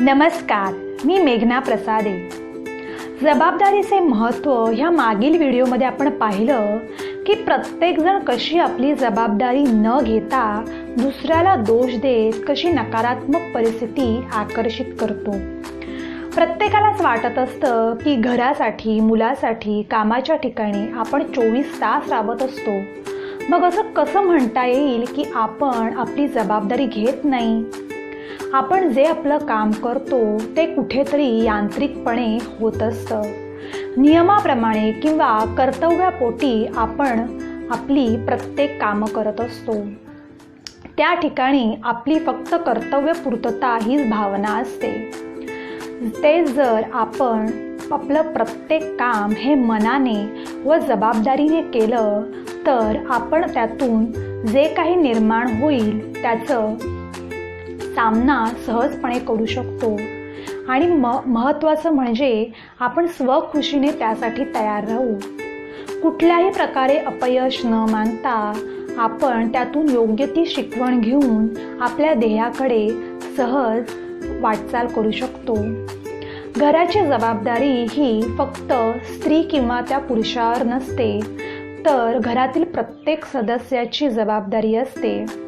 नमस्कार मी मेघना प्रसादे. जबाबदारीचे महत्त्व ह्या मागील व्हिडिओमध्ये आपण पाहिलं की प्रत्येकजण कशी आपली जबाबदारी न घेता दुसऱ्याला दोष देत कशी नकारात्मक परिस्थिती आकर्षित करतो. प्रत्येकालाच वाटत असतं की घरासाठी मुलासाठी कामाच्या ठिकाणी आपण चोवीस तास राबत असतो. मग असं कसं म्हणता येईल की आपण आपली जबाबदारी घेत नाही? आपण जे आपलं काम करतो ते कुठेतरी यांत्रिकपणे होत असतं. नियमाप्रमाणे किंवा कर्तव्यापोटी आपण आपली प्रत्येक कामं करत असतो. त्या ठिकाणी आपली फक्त कर्तव्यपूर्तता हीच भावना असते. ते जर आपण आपलं प्रत्येक काम हे मनाने व जबाबदारीने केलं तर आपण त्यातून जे काही निर्माण होईल त्याचं सामना सहजपणे करू शकतो. आणि म महत्त्वाचं म्हणजे आपण स्वखुशीने त्यासाठी तयार राहू. कुठल्याही प्रकारे अपयश न मानता आपण त्यातून योग्य ती शिकवण घेऊन आपल्या ध्येयाकडे सहज वाटचाल करू शकतो. घराची जबाबदारी ही फक्त स्त्री किंवा त्या पुरुषावर नसते तर घरातील प्रत्येक सदस्याची जबाबदारी असते.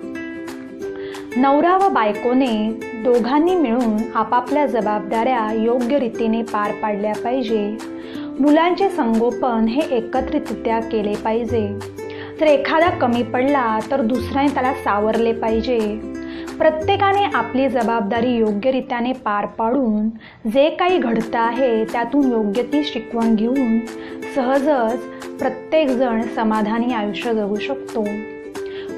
नवरा व बायकोने दोघांनी मिळून आपापल्या जबाबदाऱ्या योग्य रीतीने पार पाडल्या पाहिजे. मुलांचे संगोपन हे एकत्रितरित्या केले पाहिजे. जर एखादा कमी पडला तर दुसऱ्याने त्याला सावरले पाहिजे. प्रत्येकाने आपली जबाबदारी योग्यरित्याने पार पाडून जे काही घडतं आहे त्यातून योग्य ती शिकवण घेऊन सहजच प्रत्येकजण समाधानी आयुष्य जगू शकतो.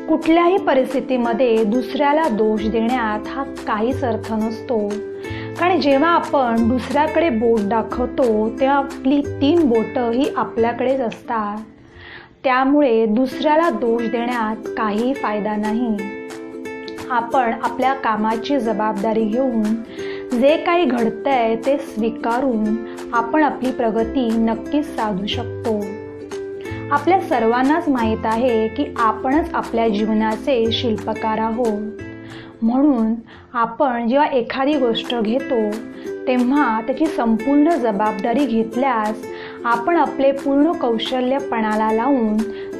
कुठल्याही परिस्थितीमध्ये दुसऱ्याला दोष देण्यात हा काहीच अर्थ नसतो. कारण जेव्हा आपण दुसऱ्याकडे बोट दाखवतो तेव्हा आपली तीन बोटं ही आपल्याकडेच असतात. त्यामुळे दुसऱ्याला दोष देण्यात काही फायदा नाही. आपण आपल्या कामाची जबाबदारी घेऊन जे काही घडतंय ते स्वीकारून आपण आपली प्रगती नक्कीच साधू शकतो. आपल्या सर्वांनाच माहीत आहे की आपणच आपल्या जीवनाचे शिल्पकार आहोत. म्हणून आपण जेव्हा एखादी गोष्ट घेतो तेव्हा त्याची संपूर्ण जबाबदारी घेतल्यास आपण आपले पूर्ण कौशल्यपणाला लावून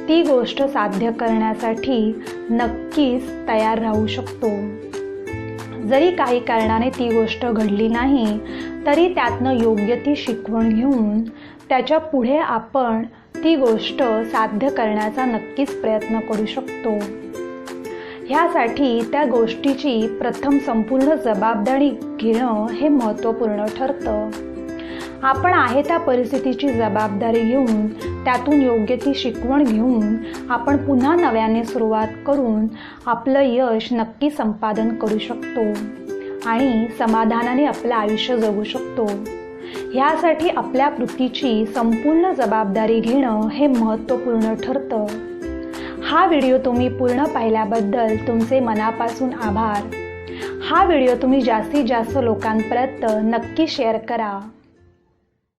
ती गोष्ट साध्य करण्यासाठी नक्कीच तयार राहू शकतो. जरी काही कारणाने ती गोष्ट घडली नाही तरी त्यातनं योग्य ती शिकवण घेऊन त्याच्या पुढे आपण ती गोष्ट साध्य करण्याचा नक्कीच प्रयत्न करू शकतो. ह्यासाठी त्या गोष्टीची प्रथम संपूर्ण जबाबदारी घेणं हे महत्त्वपूर्ण ठरतं. आपण आहे त्या परिस्थितीची जबाबदारी घेऊन त्यातून योग्य ती शिकवण घेऊन आपण पुन्हा नव्याने सुरुवात करून आपलं यश नक्की संपादन करू शकतो. आणि समाधानाने आपलं आयुष्य जगू शकतो. ह्यासाठी आपल्या कृतीची संपूर्ण जबाबदारी घेणं हे महत्त्वपूर्ण ठरतं. हा व्हिडिओ तुम्ही पूर्ण पाहिल्याबद्दल तुमचे मनापासून आभार. हा व्हिडिओ तुम्ही जास्तीत जास्त लोकांपर्यंत नक्की शेअर करा.